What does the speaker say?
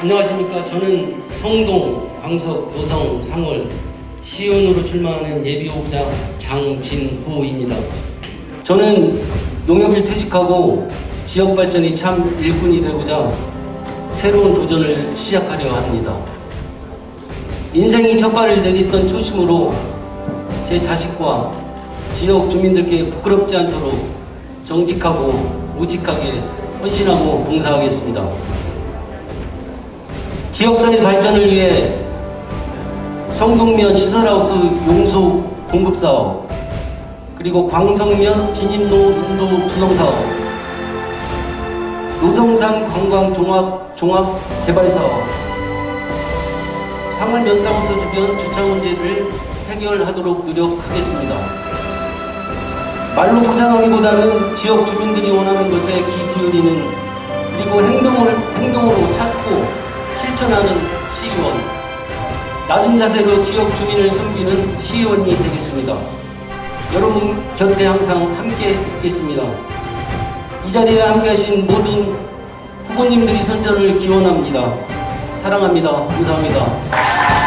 안녕하십니까. 저는 성동, 광석, 노성, 상월 시의원으로 출마하는 예비후보자 장진호입니다. 저는 농협을 퇴직하고 지역 발전이 참 일꾼이 되고자 새로운 도전을 시작하려 합니다. 인생이 첫 발을 내딛던 초심으로 제 자식과 지역 주민들께 부끄럽지 않도록 정직하고 우직하게 헌신하고 봉사하겠습니다. 지역사회 발전을 위해 성동면 시설하우스 용소 공급 사업, 그리고 광성면 진입로 인도 투성 사업, 노성산 관광 종합 종합 개발 사업, 상월 면사무소 주변 주차 문제를 해결하도록 노력하겠습니다. 말로 포장하기보다는 지역 주민들이 원하는 것에 귀 기울이는 그리고 행동을 행동으로 찾고 실천하는 시의원. 낮은 자세로 지역 주민을 섬기는 시의원이 되겠습니다. 여러분 곁에 항상 함께 있겠습니다. 이 자리에 함께 하신 모든 후보님들이 선전을 기원합니다. 사랑합니다. 감사합니다.